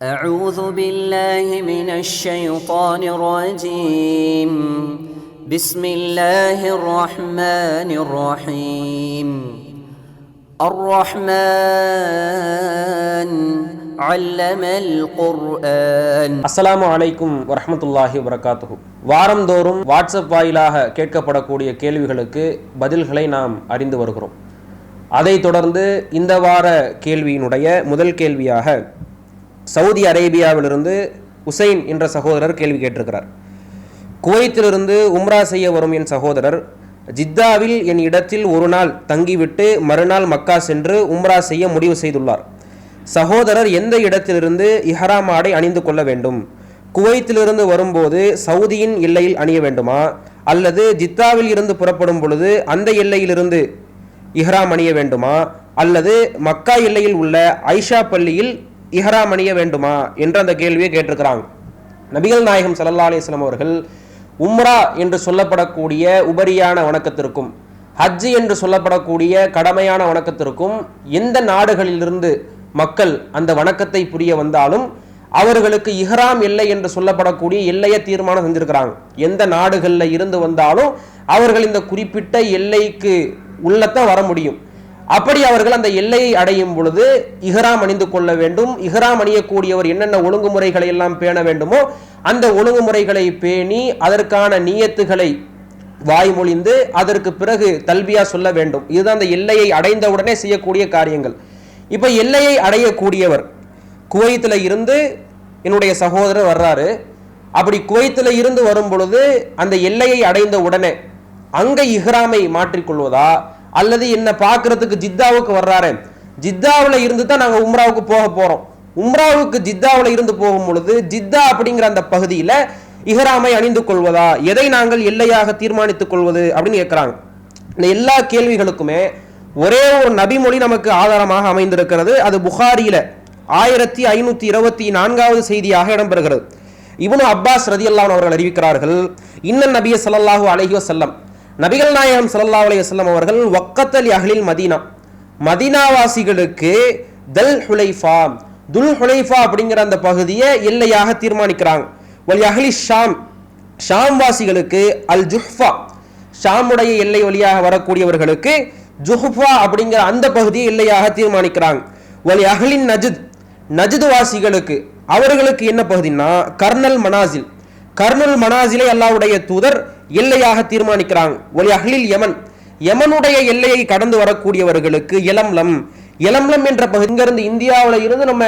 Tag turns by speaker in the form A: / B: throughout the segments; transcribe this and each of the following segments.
A: أعوذ بالله من الشيطان الرجيم بسم الله الرحمن الرحيم الرحمن علم القرآن
B: அஸ்ஸலாமு அலைக்கும் வரஹ்மத்துல்லாஹி வரகாத்துஹு வாரந்தோறும் வாட்ஸ்அப் வாயிலாக கேட்கப்படக்கூடிய கேள்விகளுக்கு பதில்களை நாம் அறிந்து வருகிறோம் அதைத் தொடர்ந்து இந்த வார கேள்வியினுடைய முதல் கேள்வியாக சவுதி அரேபியாவிலிருந்து உசைன் என்ற சகோதரர் கேள்வி கேட்டிருக்கிறார். குவைத்திலிருந்து உம்ரா செய்ய வரும் என் சகோதரர் ஜித்தாவில் என் இடத்தில் ஒரு நாள் தங்கிவிட்டு மறுநாள் மக்கா சென்று உம்ரா செய்ய முடிவு செய்துள்ளார். சகோதரர் எந்த இடத்திலிருந்து இஹராம் ஆடை அணிந்து கொள்ள வேண்டும்? குவைத்திலிருந்து வரும்போது சவுதியின் எல்லையில் அணிய வேண்டுமா? அல்லது ஜித்தாவில் இருந்து புறப்படும் பொழுது அந்த எல்லையிலிருந்து இஹ்ராம் அணிய வேண்டுமா? அல்லது மக்கா எல்லையில் உள்ள ஐஷா பள்ளியில் இஹராம் அணிய வேண்டுமா என்ற அந்த கேள்வியை கேட்டிருக்கிறாங்க. நபிகள் நாயகம் சல்லா அலிஸ்லாம் அவர்கள் உம்ரா என்று சொல்லப்படக்கூடிய உபரியான வணக்கத்திற்கும் ஹஜ் என்று சொல்லப்படக்கூடிய கடமையான வணக்கத்திற்கும் எந்த நாடுகளிலிருந்து மக்கள் அந்த வணக்கத்தை புரிய வந்தாலும் அவர்களுக்கு இஹ்ராம் எல்லை என்று சொல்லப்படக்கூடிய எல்லையை தீர்மானம் செஞ்சிருக்கிறாங்க. எந்த நாடுகளில் இருந்து வந்தாலும் அவர்கள் இந்த குறிப்பிட்ட எல்லைக்கு உள்ளத்தான் வர முடியும். அப்படி அவர்கள் அந்த எல்லையை அடையும் பொழுது இஹராம் அணிந்து கொள்ள வேண்டும். இஹராம் அணியக்கூடியவர் என்னென்ன ஒழுங்குமுறைகளை எல்லாம் பேண வேண்டுமோ அந்த ஒழுங்குமுறைகளை பேணி அதற்கான நியத்துகளை வாய்மொழிந்து அதற்கு பிறகு தல்வியா சொல்ல வேண்டும். இதுதான் அந்த எல்லையை அடைந்தவுடனே செய்யக்கூடிய காரியங்கள். இப்போ எல்லையை அடையக்கூடியவர் குவைத்தில் இருந்து என்னுடைய சகோதரர் வர்றாரு. அப்படி குவைத்தில் இருந்து வரும் பொழுது அந்த எல்லையை அடைந்த உடனே அங்கே இஹ்ராமை மாற்றிக்கொள்வதா? அல்லது என்ன பார்க்கறதுக்கு ஜித்தாவுக்கு வர்றாரு. ஜித்தாவில் இருந்து தான் நாங்கள் உம்ராவுக்கு போக போகிறோம் உம்ராவுக்கு ஜித்தாவில் இருந்து போகும் பொழுது ஜித்தா அப்படிங்கிற அந்த பகுதியில் இஹராமை அணிந்து கொள்வதா? எதை நாங்கள் எல்லையாக தீர்மானித்துக் கொள்வது அப்படின்னு கேட்குறாங்க இந்த எல்லா கேள்விகளுக்குமே ஒரே ஒரு நபிமொழி நமக்கு ஆதாரமாக அமைந்திருக்கிறது. அது புகாரியில ஆயிரத்தி ஐநூத்தி இருபத்தி நான்காவது செய்தியாக இடம்பெறுகிறது. இவனு அப்பாஸ் ரதியல்லான் அவர்கள் அறிவிக்கிறார்கள் இன்னன் நபிய சல்லாஹூ அலஹி வசல்லம் நபிகள் நாயகம் சல்லா அலைஹி அவர்கள் ஒக்கத்தல் அகலில் மதீனா. மதீனாவாசிகளுக்கு தல் ஹுலைஃபா துல் ஹுலைஃபா அப்படிங்கிற அந்த பகுதியை எல்லையாக தீர்மானிக்கிறாங்க. வலி அகலி ஷாம் ஷாம் வாசிகளுக்கு அல் ஜுஹ்ஃபா ஷாமுடைய எல்லை வழியாக வரக்கூடியவர்களுக்கு ஜுஹ்ஃபா அப்படிங்கிற அந்த பகுதியை எல்லையாக தீர்மானிக்கிறாங்க. ஒலி அகலின் நஜித் நஜித் வாசிகளுக்கு அவர்களுக்கு என்ன பகுதினா கர்னல் மனாசில். கர்னல் மனாசிலை அல்லாவுடைய தூதர் எல்லையாக தீர்மானிக்கிறாங்க. ஒலி அகலில் யமன். யமனுடைய எல்லையை கடந்து வரக்கூடியவர்களுக்கு இளம்லம் எலம்லம் என்ற பகுதி இங்கிருந்து இந்தியாவில் இருந்து நம்ம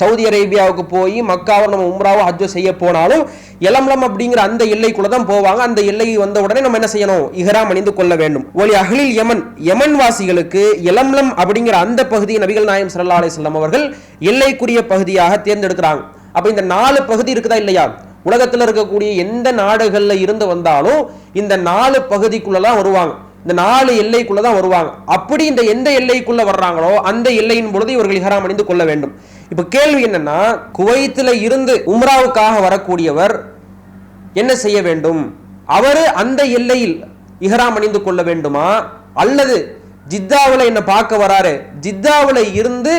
B: சவுதி அரேபியாவுக்கு போய் மக்காவை நம்ம உம்ராவோ ஹஜ்ஜோ செய்ய போனாலும் எலம்லம் அப்படிங்கிற அந்த எல்லைக்குள்ள தான் போவாங்க. அந்த எல்லை வந்த உடனே நம்ம என்ன செய்யணும்? இஹராம் அணிந்து கொள்ள வேண்டும். ஒலி அகலில் யமன். யமன் வாசிகளுக்கு எலம்லம் அப்படிங்கிற அந்த பகுதியை நபிகள் நாயம் சல்லா அலைஹி அவர்கள் எல்லைக்குரிய பகுதியாக தேர்ந்தெடுக்கிறாங்க. அப்ப இந்த நாலு பகுதி இருக்குதா இல்லையா? உலகத்தில் இருக்கக்கூடிய எந்த நாடுகளில் இருந்து வந்தாலும் இந்த நாலு பகுதிக்குள்ளலாம் வருவாங்க. இந்த நாலு எல்லைக்குள்ள தான் வருவாங்க. அப்படி இந்த எந்த எல்லைக்குள்ள வர்றாங்களோ அந்த எல்லையின் பொழுது இவர்கள் இஹராம் அணிந்து கொள்ள வேண்டும். இப்ப கேள்வி என்னன்னா குவைத்தில் இருந்து உம்ராவுக்காக வரக்கூடியவர் என்ன செய்ய வேண்டும்? அவர் அந்த எல்லையில் இஹராம் அணிந்து கொள்ள வேண்டுமா? அல்லது ஜித்தாவில் என்ன பார்க்க வராரு? ஜித்தாவில் இருந்து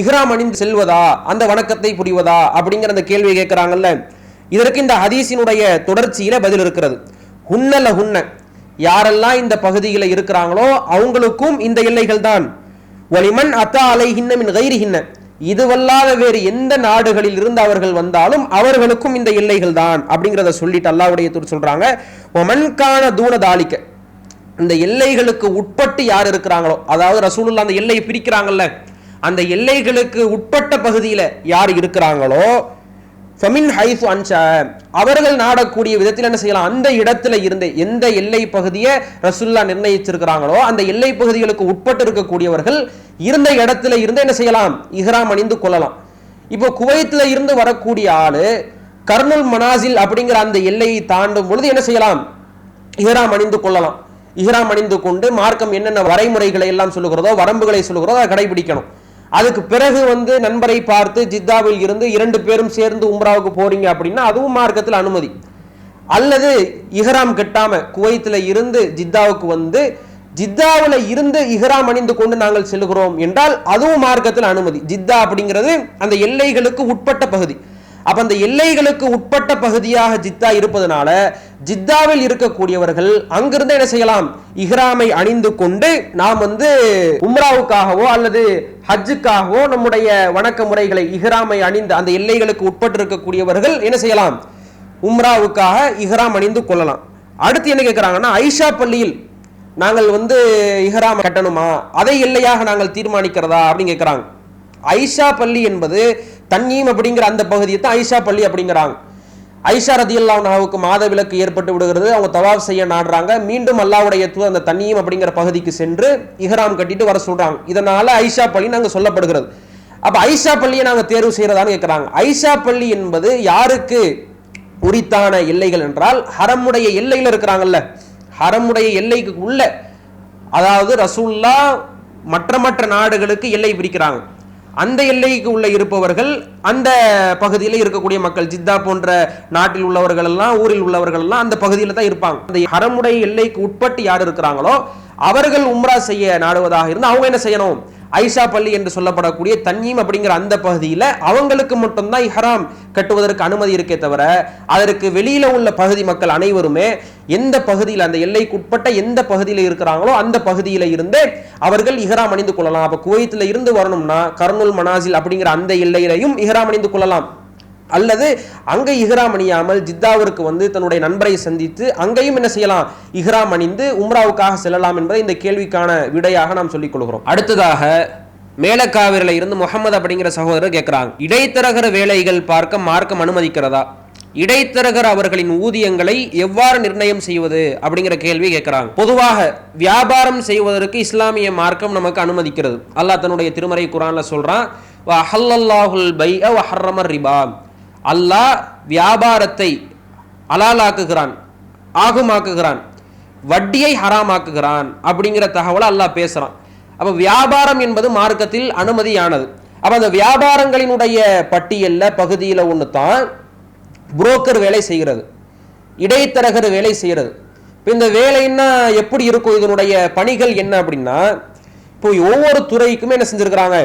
B: இஹ்ராம் அணிந்து செல்வதா? அந்த வணக்கத்தை புரிவதா? அப்படிங்கிற அந்த கேள்வியை கேட்கிறாங்கல்ல. இதற்கு இந்த ஹதீஸினுடைய தொடர்ச்சியில பதில் இருக்கிறது. ஹுன்னல ஹுன்ன. யாரெல்லாம் இந்த பகுதியில் இருக்கிறாங்களோ அவங்களுக்கும் இந்த எல்லைகள் தான். ஒளிமன் அத்தா அலைஹின்ன மின் கைரிஹின்ன இதுவல்லாத வேறு எந்த நாடுகளில் இருந்து அவர்கள் வந்தாலும் அவர்களுக்கும் இந்த எல்லைகள் தான் அப்படிங்கிறத சொல்லிட்டு அல்லாவுடைய தூர் சொல்றாங்க. ஒமன்கான தூண தாளிக்க இந்த எல்லைகளுக்கு உட்பட்டு யார் இருக்கிறாங்களோ அதாவது ரசூலுல்லா அந்த எல்லையை பிரிக்கிறாங்கல்ல அந்த எல்லைகளுக்கு உட்பட்ட பகுதியில் யார் இருக்கிறாங்களோ ஃபமின் ஹைஃபு அன்ஷா அவர்கள் நாடக்கூடிய விதத்தில் என்ன செய்யலாம்? அந்த இடத்துல இருந்து எந்த எல்லை பகுதியை ரசுல்லா நிர்ணயிச்சிருக்கிறாங்களோ அந்த எல்லை பகுதிகளுக்கு உட்பட்டு இருக்கக்கூடியவர்கள் இருந்த இடத்துல இருந்து என்ன செய்யலாம்? இஹ்ராம் அணிந்து கொள்ளலாம். இப்போ குவைத்தில் இருந்து வரக்கூடிய ஆளு கர்னல் மனாசில் அப்படிங்கிற அந்த எல்லையை தாண்டும் பொழுது என்ன செய்யலாம்? இஹ்ராம் அணிந்து கொள்ளலாம். இஹ்ராம் அணிந்து கொண்டு மார்க்கம் என்னென்ன வரைமுறைகளை எல்லாம் சொல்லுகிறதோ வரம்புகளை சொல்லுகிறதோ அதை கடைபிடிக்கணும். அதுக்கு பிறகு வந்து நண்பரை பார்த்து ஜித்தாவில் இருந்து இரண்டு பேரும் சேர்ந்து உம்ராவுக்கு போறீங்க அப்படின்னா அதுவும் மார்க்கத்தில் அனுமதி. அல்லது இஹராம் கட்டாம குவைத்தில் இருந்து ஜித்தாவுக்கு வந்து ஜித்தாவில் இருந்து இஹராம் அணிந்து கொண்டு நாங்கள் செல்கிறோம் என்றால் அதுவும் மார்க்கத்தில் அனுமதி. ஜித்தா அப்படிங்கிறது அந்த எல்லைகளுக்கு உட்பட்ட பகுதி. அப்ப அந்த எல்லைகளுக்கு உட்பட்ட பகுதியாக ஜித்தா இருப்பதனால ஜித்தாவில் இருக்கக்கூடியவர்கள் அங்கிருந்து என்ன செய்யலாம்? இஹ்ராமை அணிந்து கொண்டு நாம் வந்து உம்ராவுக்காகவோ அல்லது ஹஜ்ஜுக்காகவோ நம்முடைய வணக்க முறைகளை இஹ்ராமை அணிந்து அந்த எல்லைகளுக்கு உட்பட்டு இருக்கக்கூடியவர்கள் என்ன செய்யலாம்? உம்ராவுக்காக இஹ்ராம் அணிந்து கொள்ளலாம். அடுத்து என்ன கேட்குறாங்கன்னா ஐஷா பள்ளியில் நாங்கள் வந்து இஹ்ராம் கட்டணுமா? அதை எல்லையாக நாங்கள் தீர்மானிக்கிறதா அப்படின்னு கேட்குறாங்க ஐஷா பள்ளி என்பது தன்னீம் அப்படிங்கிற அந்த பகுதியை தான் ஐஷா பள்ளி அப்படிங்கிறாங்க. ஐஷா ரதி அல்லாவுக்கு மாத விளக்கு ஏற்பட்டு விடுகிறது. அவங்க தவாப் செய்ய நாடுறாங்க. மீண்டும் அல்லாவுடைய தூ அந்த தண்ணியும் அப்படிங்கிற பகுதிக்கு சென்று இஹ்ராம் கட்டிட்டு வர சொல்றாங்க. இதனால ஐஷா பள்ளி நாங்கள் சொல்லப்படுகிறது. அப்ப ஐஷா பள்ளியை நாங்கள் தேர்வு செய்யறதான்னு கேட்குறாங்க ஐஷா பள்ளி என்பது யாருக்கு உரித்தான எல்லைகள் என்றால் ஹரமுடைய எல்லையில் இருக்கிறாங்கல்ல. ஹரமுடைய எல்லைக்கு உள்ள அதாவது ரசூல்லா மற்ற மற்ற நாடுகளுக்கு எல்லை பிரிக்கிறாங்க. அந்த எல்லைக்கு உள்ள இருப்பவர்கள் அந்த பகுதியில் இருக்கக்கூடிய மக்கள் ஜித்தா போன்ற நாட்டில் உள்ளவர்கள் எல்லாம் ஊரில் உள்ளவர்கள் எல்லாம் அந்த பகுதியில் தான் இருப்பாங்க. அந்த ஹரமுடைய எல்லைக்கு உட்பட்டு யார் இருக்கிறாங்களோ அவர்கள் உம்ரா செய்ய நாடுவதாக இருந்து அவங்க என்ன செய்யணும்? ஐஷா பள்ளி என்று சொல்லப்படக்கூடிய தன்னீம் அப்படிங்கிற அந்த பகுதியில் அவங்களுக்கு மட்டும்தான் இஹராம் கட்டுவதற்கு அனுமதி இருக்கே தவிர அதற்கு வெளியில உள்ள பகுதி மக்கள் அனைவருமே எந்த பகுதியில் அந்த எல்லைக்குட்பட்ட எந்த பகுதியில் இருக்கிறாங்களோ அந்த பகுதியில் இருந்து அவர்கள் இஹராம் அணிந்து கொள்ளலாம். அப்ப குவைத்தில் இருந்து வரணும்னா கர்னூல் மனாசில் அப்படிங்கிற அந்த எல்லையிலையும் இஹராம் அணிந்து கொள்ளலாம். அல்லது அங்கே இஹ்ராம் அணியாமல் ஜித்தாவிற்கு வந்து தன்னுடைய நண்பரை சந்தித்து அங்கேயும் என்ன செய்யலாம்? இஹ்ராம் அணிந்து உம்ராவுக்காக செல்லலாம் என்பதை இந்த கேள்விக்கான விடையாக நாம் சொல்லிக் கொள்கிறோம். அடுத்ததாக மேலக்காவிரில இருந்து முகமது அப்படிங்கிற சகோதரர் கேட்கிறாங்க இடைத்தரகர வேலைகள் பார்க்க மார்க்கம் அனுமதிக்கிறதா? இடைத்தரகர் அவர்களின் ஊதியங்களை எவ்வாறு நிர்ணயம் செய்வது? அப்படிங்கிற கேள்வி கேட்கிறாங்க. பொதுவாக வியாபாரம் செய்வதற்கு இஸ்லாமிய மார்க்கம் நமக்கு அனுமதிக்கிறது. அல்லாஹ் தன்னுடைய திருமறை குரான்ல சொல்றான் வஹல்லல்லாஹுல் பை வஹர்ரமர் ரிபா. அல்லாஹ் வியாபாரத்தை அலாலாக்குகிறான் ஆகுமாக்குகிறான் வட்டியை ஹராமாக்குகிறான் அப்படிங்கிற தகவலை அல்லாஹ் பேசுகிறான் அப்போ வியாபாரம் என்பது மார்க்கத்தில் அனுமதியானது. அப்போ அந்த வியாபாரங்களினுடைய பட்டியலில் பகுதியில் ஒன்று தான் புரோக்கர் வேலை செய்கிறது இடைத்தரகர் வேலை செய்கிறது. இப்போ இந்த வேலைன்னா எப்படி இருக்கும் இதனுடைய பணிகள் என்ன அப்படின்னா இப்போ ஒவ்வொரு துறைக்குமே என்ன செஞ்சுருக்கிறாங்க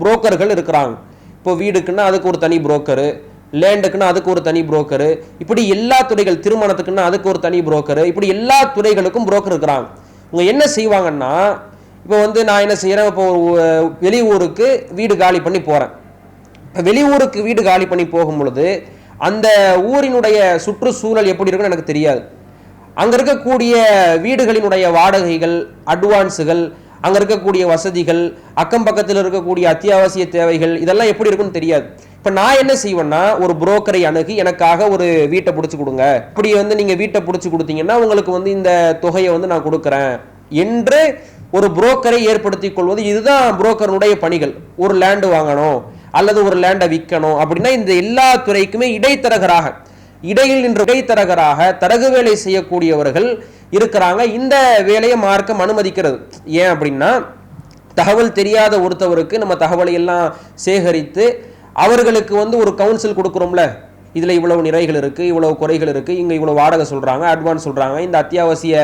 B: புரோக்கர்கள் இருக்கிறாங்க. இப்போ வீடுக்குன்னா அதுக்கு ஒரு தனி புரோக்கரு லேண்டுக்குன்னா அதுக்கு ஒரு தனி புரோக்கரு இப்படி எல்லா துறைகள் திருமணத்துக்குன்னா அதுக்கு ஒரு தனி புரோக்கரு இப்படி எல்லா துறைகளுக்கும் புரோக்கர் இருக்கிறாங்க. இவங்க என்ன செய்வாங்கன்னா இப்போ வந்து நான் என்ன செய்கிறேன் இப்போ ஒரு வெளியூருக்கு வீடு காலி பண்ணி போகிறேன் இப்போ வெளியூருக்கு வீடு காலி பண்ணி போகும் பொழுது அந்த ஊரினுடைய சுற்றுச்சூழல் எப்படி இருக்குன்னு எனக்கு தெரியாது. அங்கே இருக்கக்கூடிய வீடுகளினுடைய வாடகைகள் அட்வான்ஸுகள் அங்கே இருக்கக்கூடிய வசதிகள் அக்கம் பக்கத்தில் இருக்கக்கூடிய அத்தியாவசிய தேவைகள் இதெல்லாம் எப்படி இருக்குன்னு தெரியாது. இப்போ நான் என்ன செய்வேன்னா ஒரு புரோக்கரை அணுகி எனக்காக ஒரு வீட்டை பிடிச்சி கொடுங்க. இப்படி வந்து நீங்கள் வீட்டை பிடிச்சி கொடுத்தீங்கன்னா உங்களுக்கு வந்து இந்த தொகையை வந்து நான் கொடுக்குறேன் என்று ஒரு புரோக்கரை ஏற்படுத்தி கொள்வது இதுதான் புரோக்கருடைய பணிகள். ஒரு லேண்டு வாங்கணும் அல்லது ஒரு லேண்டை விற்கணும் அப்படின்னா இந்த எல்லா துறைக்குமே இடைத்தரகராக இடையில் நின்று இடைத்தரகராக தரகு வேலை செய்யக்கூடியவர்கள் இருக்கிறாங்க. இந்த வேலையை மார்க்கம் அனுமதிக்கிறது. ஏன் அப்படின்னா தகவல் தெரியாத ஒருத்தவருக்கு நம்ம தகவலை எல்லாம் சேகரித்து அவர்களுக்கு வந்து ஒரு கவுன்சில் கொடுக்குறோம்ல. இதில் இவ்வளவு நிறைகள் இருக்குது இவ்வளவு குறைகள் இருக்குது இங்கே இவ்வளோ வாடகை சொல்கிறாங்க அட்வான்ஸ் சொல்கிறாங்க இந்த அத்தியாவசிய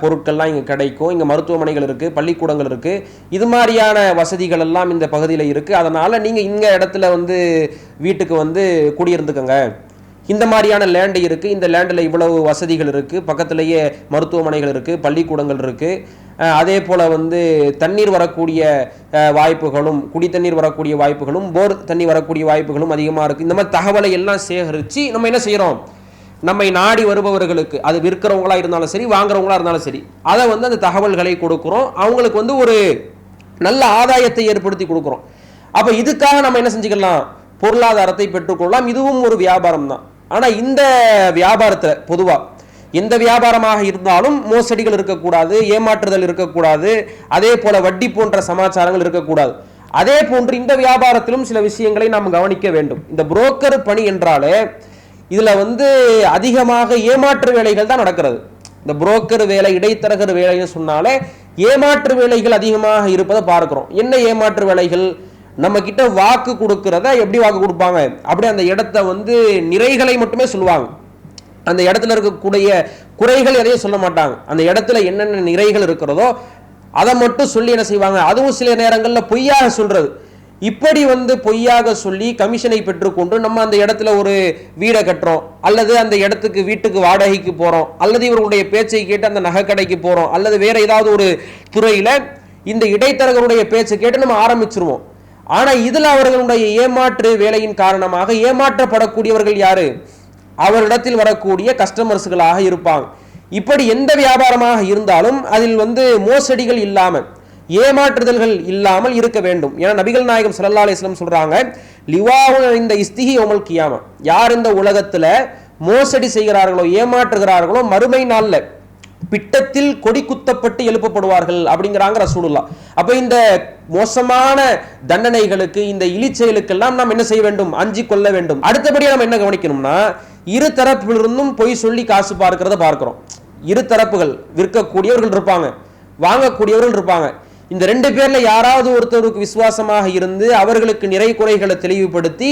B: பொருட்கள்லாம் இங்கே கிடைக்கும் இங்கே மருத்துவமனைகள் இருக்குது பள்ளிக்கூடங்கள் இருக்குது இது மாதிரியான வசதிகள் எல்லாம் இந்த பகுதியில் இருக்குது அதனால் நீங்கள் இந்த இடத்துல வந்து வீட்டுக்கு வந்து குடியிருந்துக்கங்க. இந்த மாதிரியான லேண்டு இருக்குது இந்த லேண்டில் இவ்வளவு வசதிகள் இருக்குது பக்கத்துலேயே மருத்துவமனைகள் இருக்குது பள்ளிக்கூடங்கள் இருக்குது அதே போல் வந்து தண்ணீர் வரக்கூடிய வாய்ப்புகளும் குடி தண்ணீர் வரக்கூடிய வாய்ப்புகளும் போர் தண்ணி வரக்கூடிய வாய்ப்புகளும் அதிகமாக இருக்குது இந்த மாதிரி தகவலை எல்லாம் சேகரித்து நம்ம என்ன செய்கிறோம் நம்மை நாடி வருபவர்களுக்கு அது விற்கிறவங்களா இருந்தாலும் சரி வாங்குறவங்களா இருந்தாலும் சரி அதை வந்து அந்த தகவல்களை கொடுக்குறோம். அவங்களுக்கு வந்து ஒரு நல்ல ஆதாயத்தை ஏற்படுத்தி கொடுக்குறோம். அப்போ இதுக்காக நம்ம என்ன செஞ்சுக்கலாம்? பொருளாதாரத்தை பெற்றுக்கொள்ளலாம். இதுவும் ஒரு வியாபாரம் தான் ஆனால் இந்த வியாபாரத்தில் பொதுவாக எந்த வியாபாரமாக இருந்தாலும் மோசடிகள் இருக்கக்கூடாது ஏமாற்றுதல் இருக்கக்கூடாது அதே போல வட்டி போன்ற சமாச்சாரங்கள் இருக்கக்கூடாது. அதே போன்று இந்த வியாபாரத்திலும் சில விஷயங்களை நாம் கவனிக்க வேண்டும். இந்த புரோக்கர் பணி என்றாலே இதில் வந்து அதிகமாக ஏமாற்று வேலைகள் தான் நடக்கிறது. இந்த புரோக்கர் வேலை இடைத்தரகர் வேலைன்னு சொன்னாலே ஏமாற்று வேலைகள் அதிகமாக இருப்பதை பார்க்குறோம். என்ன ஏமாற்று வேலைகள்? நம்ம கிட்ட வாக்கு கொடுக்கறத எப்படி வாக்கு கொடுப்பாங்க? அப்படியே அந்த இடத்த வந்து நிறைகளை மட்டுமே சொல்லுவாங்க. அந்த இடத்துல இருக்கக்கூடிய குறைகள் எதையும் சொல்ல மாட்டாங்க. அந்த இடத்துல என்னென்ன நிறைகள் இருக்கிறதோ அதை மட்டும் சொல்லி என்ன செய்வாங்க? அதுவும் சில நேரங்களில் பொய்யாக சொல்றது. இப்படி வந்து பொய்யாக சொல்லி கமிஷனை பெற்றுக்கொண்டு நம்ம அந்த இடத்துல ஒரு வீடை கட்டுறோம். அல்லது அந்த இடத்துக்கு வீட்டுக்கு வாடகைக்கு போறோம். அல்லது இவர்களுடைய பேச்சை கேட்டு அந்த நகைக்கடைக்கு போறோம். அல்லது வேற ஏதாவது ஒரு துறையில இந்த இடைத்தரகருடைய பேச்சை கேட்டு நம்ம ஆரம்பிச்சிருவோம். ஆனால் இதில் அவர்களுடைய ஏமாற்று வேலையின் காரணமாக ஏமாற்றப்படக்கூடியவர்கள் யாரு? அவரிடத்தில் வரக்கூடிய கஸ்டமர்ஸ்களாக இருப்பாங்க. இப்படி எந்த வியாபாரமாக இருந்தாலும் அதில் வந்து மோசடிகள் இல்லாமல் ஏமாற்றுதல்கள் இல்லாமல் இருக்க வேண்டும். ஏன்னா நபிகள் நாயகம் சல்லா அலிஸ்லம் சொல்கிறாங்க லிவாவும் இந்த இஸ்திகி ஓமல் கியாமா. யார் இந்த உலகத்தில் மோசடி செய்கிறார்களோ ஏமாற்றுகிறார்களோ மறுமை நாளில் பிட்டத்தில் கொடி குத்தப்பட்டு எழுப்பப்படுவார்கள் அப்படிங்கிறாங்க ரசூலுல்லா அப்ப இந்த மோசமான தண்டனைகளுக்கு இந்த இழிச்செயலுக்கெல்லாம் நாம் என்ன செய்ய வேண்டும்? அஞ்சு கொள்ள வேண்டும். அடுத்தபடியாக நம்ம என்ன கவனிக்கணும்னா இரு தரப்பிலிருந்தும் பொய் சொல்லி காசு பார்க்கிறத பார்க்கிறோம். இரு தரப்புகள் விற்கக்கூடியவர்கள் இருப்பாங்க வாங்கக்கூடியவர்கள் இருப்பாங்க. இந்த ரெண்டு பேர்ல யாராவது ஒருத்தருக்கு விசுவாசமாக இருந்து அவர்களுக்கு நிறை குறைகளை தெளிவுபடுத்தி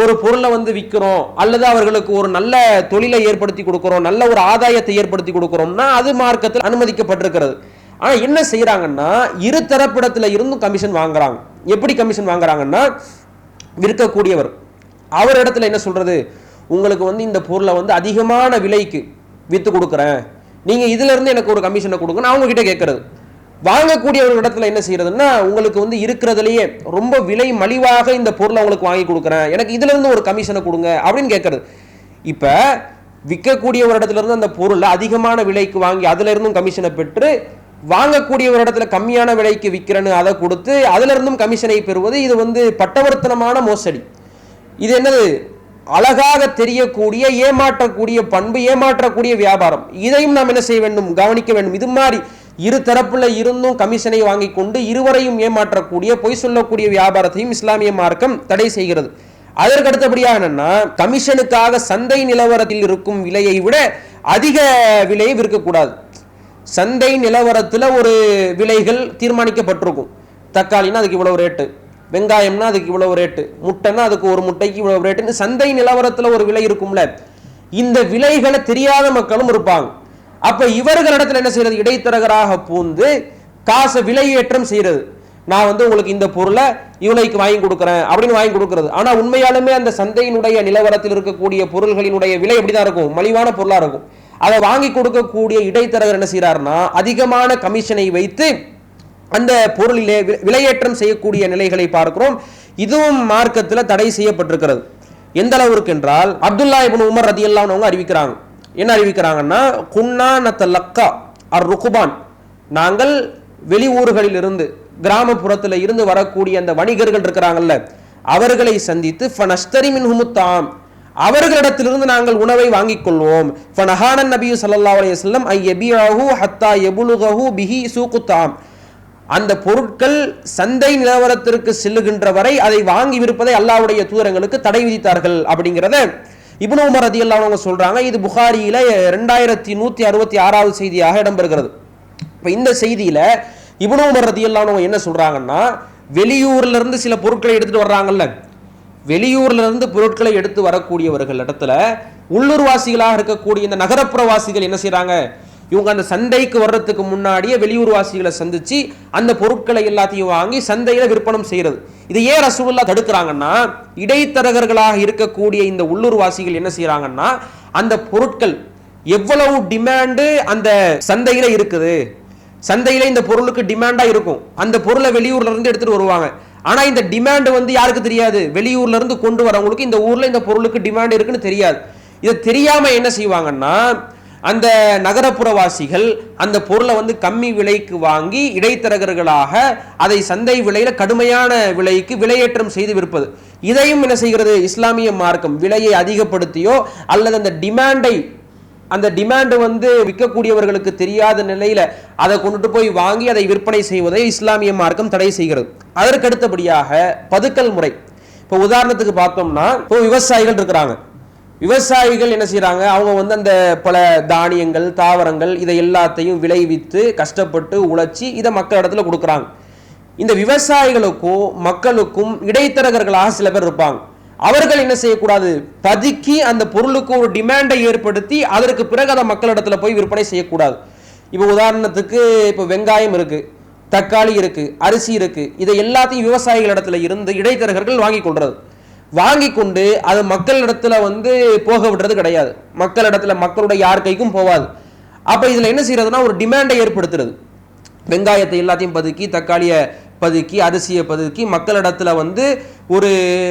B: ஒரு பொருளை வந்து விற்கிறோம் அல்லது அவர்களுக்கு ஒரு நல்ல தொழிலை ஏற்படுத்தி கொடுக்கிறோம் நல்ல ஒரு ஆதாயத்தை ஏற்படுத்தி கொடுக்கிறோம்னா அது மார்க்கத்தில் அனுமதிக்கப்பட்டிருக்கிறது. ஆனா என்ன செய்யறாங்கன்னா இரு தரப்பிடத்துல இருந்தும் கமிஷன் வாங்குறாங்க. எப்படி கமிஷன் வாங்குறாங்கன்னா விற்கக்கூடியவர். அவர் இடத்துல என்ன சொல்றது? உங்களுக்கு வந்து இந்த பொருளை வந்து அதிகமான விலைக்கு வித்து கொடுக்குறேன். நீங்க இதுல இருந்து எனக்கு ஒரு கமிஷனை கொடுங்க நான் அவங்க கேட்கறது. வாங்கக்கூடிய ஒரு இடத்துல என்ன செய்யறதுன்னா உங்களுக்கு வந்து இருக்கிறதுலயே ரொம்ப விலை மலிவாக இந்த பொருளை உங்களுக்கு வாங்கி கொடுக்குறேன். எனக்கு இதுல இருந்து ஒரு கமிஷனை கொடுங்க அப்படின்னு கேட்கறது. இப்ப விற்கக்கூடிய ஒரு இடத்துல இருந்து அந்த பொருளை அதிகமான விலைக்கு வாங்கி அதுல இருந்தும் கமிஷனை பெற்று வாங்கக்கூடிய ஒரு இடத்துல கம்மியான விலைக்கு விற்கிறேன்னு அதை கொடுத்து அதுல இருந்தும் கமிஷனை பெறுவது இது வந்து பட்டவர்த்தனமான மோசடி. இது என்னது? அழகாக தெரியக்கூடிய ஏமாற்றக்கூடிய பண்பு ஏமாற்றக்கூடிய வியாபாரம். இதையும் நாம் என்ன செய்ய வேண்டும்? கவனிக்க வேண்டும். இது மாதிரி இரு தரப்புல இருந்தும் கமிஷனை வாங்கி கொண்டு இருவரையும் ஏமாற்றக்கூடிய பொய் சொல்லக்கூடிய வியாபாரத்தையும் இஸ்லாமிய மார்க்கம் தடை செய்கிறது. அதற்கு அடுத்தபடியாக என்னன்னா கமிஷனுக்காக சந்தை நிலவரத்தில் இருக்கும் விலையை விட அதிக விலையை விற்கக்கூடாது. சந்தை நிலவரத்துல ஒரு விலைகள் தீர்மானிக்கப்பட்டிருக்கும். தக்காளினா அதுக்கு இவ்வளவு ரேட்டு வெங்காயம்னா அதுக்கு இவ்வளவு ரேட்டு முட்டைன்னா அதுக்கு ஒரு முட்டைக்கு இவ்வளவு ரேட்டுன்னு சந்தை நிலவரத்துல ஒரு விலை இருக்கும்ல இந்த விலைகளை தெரியாத மக்களும் இருப்பாங்க. அப்ப இவர்களிடத்துல என்ன செய்யறது? இடைத்தரகராக பூந்து காசை விலையேற்றம் செய்யறது. நான் வந்து உங்களுக்கு இந்த பொருளை இவளைக்கு வாங்கி கொடுக்குறேன் அப்படின்னு வாங்கி கொடுக்கறது. ஆனா உண்மையாலுமே அந்த சந்தையினுடைய நிலவரத்தில் இருக்கக்கூடிய பொருள்களினுடைய விலை எப்படிதான் இருக்கும்? மலிவான பொருளா இருக்கும். அதை வாங்கி கொடுக்கக்கூடிய இடைத்தரகர் என்ன செய்யறாருன்னா அதிகமான கமிஷனை வைத்து அந்த பொருளிலே விலையேற்றம் செய்யக்கூடிய நிலைகளை பார்க்கிறோம். இதுவும் மார்க்கத்தில் தடை செய்யப்பட்டிருக்கிறது. எந்த அளவிற்கு என்றால் அப்துல்லா இபின் உமர் ரதியல்லான்னு அவங்க அறிவிக்கிறாங்க. என்ன அறிவிக்கிறாங்கன்னா குன்னா லக்கா அர் ருகுபான் நாங்கள் வெளியூர்களில் இருந்து கிராமப்புறத்தில் இருந்து வரக்கூடிய அந்த வணிகர்கள் இருக்கிறாங்கல்ல அவர்களை சந்தித்து ஃபனஷ்தரி மின்ஹுமுத்தாம் அவர்களிடத்திலிருந்து நாங்கள் உணவை வாங்கிக் கொள்வோம். ஃபனஹானன் நபியு சல்லா அலைஹி வஸல்லம் ஐ யபியஹு ஹத்தா யபுலுகஹு பிஹி சூக்குத்தாம் அந்த பொருட்கள் சந்தை நிலவரத்திற்கு செல்லுகின்ற வரை அதை வாங்கி விற்பதை அல்லாவுடைய தூரங்களுக்கு தடை விதித்தார்கள் அப்படிங்கிறத இப்னு உமர் ரதியல்லாஹு அவங்க சொல்றாங்க இது புகாரியில ரெண்டாயிரத்தி நூத்தி அறுபத்தி ஆறாவது செய்தியாக இடம்பெறுகிறது. இப்போ இந்த செய்தியில இப்னு உமர் ரதியல்லாஹு அவங்க என்ன சொல்றாங்கன்னா வெளியூர்ல இருந்து சில பொருட்களை எடுத்துட்டு வர்றாங்கல்ல. வெளியூர்ல இருந்து பொருட்களை எடுத்து வரக்கூடியவர்கள் இடத்துல உள்ளூர்வாசிகளாக இருக்கக்கூடிய இந்த நகரப்புற வாசிகள் என்ன செய்கிறாங்க இவங்க அந்த சந்தைக்கு வர்றதுக்கு முன்னாடியே வெளியூர் வாசிகளை சந்திச்சு அந்த பொருட்களை எல்லாத்தையும் வாங்கி சந்தையில விற்பனம் செய்யறது. இதை ஏன் ரசூல்லா தடுக்கிறாங்கன்னா இடைத்தரகர்களாக இருக்கக்கூடிய இந்த உள்ளூர்வாசிகள் என்ன செய்கிறாங்கன்னா அந்த பொருட்கள் எவ்வளவு டிமாண்டு அந்த சந்தையில இருக்குது. சந்தையில இந்த பொருளுக்கு டிமாண்டா இருக்கும். அந்த பொருளை வெளியூர்ல இருந்து எடுத்துட்டு வருவாங்க. ஆனா இந்த டிமாண்ட் வந்து யாருக்கு தெரியாது? வெளியூர்ல இருந்து கொண்டு வரவங்களுக்கு இந்த ஊர்ல இந்த பொருளுக்கு டிமாண்ட் இருக்குன்னு தெரியாது. இதை தெரியாம என்ன செய்வாங்கன்னா அந்த நகரப்புறவாசிகள் அந்த பொருளை வந்து கம்மி விலைக்கு வாங்கி இடைத்தரகர்களாக அதை சந்தை விலையில கடுமையான விலைக்கு விலையேற்றம் செய்து விற்பது. இதையும் என்ன செய்கிறது? இஸ்லாமிய மார்க்கம் விலையை அதிகப்படுத்தியோ அல்லது அந்த டிமாண்டை அந்த டிமாண்டு வந்து விற்கக்கூடியவர்களுக்கு தெரியாத நிலையில அதை கொண்டுட்டு போய் வாங்கி அதை விற்பனை செய்வதை இஸ்லாமிய மார்க்கம் தடை செய்கிறது. அதற்கு அடுத்தபடியாக பதுக்கல் முறை. இப்போ உதாரணத்துக்கு பார்த்தோம்னா இப்போ விவசாயிகள் இருக்கிறாங்க. விவசாயிகள் என்ன செய்கிறாங்க அவங்க வந்து அந்த பல தானியங்கள் தாவரங்கள் இதை எல்லாத்தையும் விளைவித்து கஷ்டப்பட்டு உழைச்சி இதை மக்கள் இடத்துல கொடுக்குறாங்க. இந்த விவசாயிகளுக்கும் மக்களுக்கும் இடைத்தரகர்களாக சில பேர் இருப்பாங்க. அவர்கள் என்ன செய்யக்கூடாது? பதுக்கி அந்த பொருளுக்கு ஒரு டிமாண்டை ஏற்படுத்தி அதற்கு பிறகு அதை மக்களிடத்துல போய் விற்பனை செய்யக்கூடாது. இப்போ உதாரணத்துக்கு இப்போ வெங்காயம் இருக்கு தக்காளி இருக்கு அரிசி இருக்கு இதை எல்லாத்தையும் விவசாயிகள் இடத்துல இருந்து இடைத்தரகர்கள் வாங்கி கொள்றது. வாங்கி கொண்டு அது மக்களிடத்துல வந்து போக விடுறது கிடையாது. மக்களிடத்துல மக்களுடைய யார் கைக்கும் போகாது அப்ப இதுல என்ன செய்யறதுனா ஒரு டிமாண்டை ஏற்படுத்துறது. வெங்காயத்தை எல்லாத்தையும் பதுக்கி தக்காளியை பதுக்கி அரிசியை பதுக்கி மக்களிடத்துல வந்து ஒரு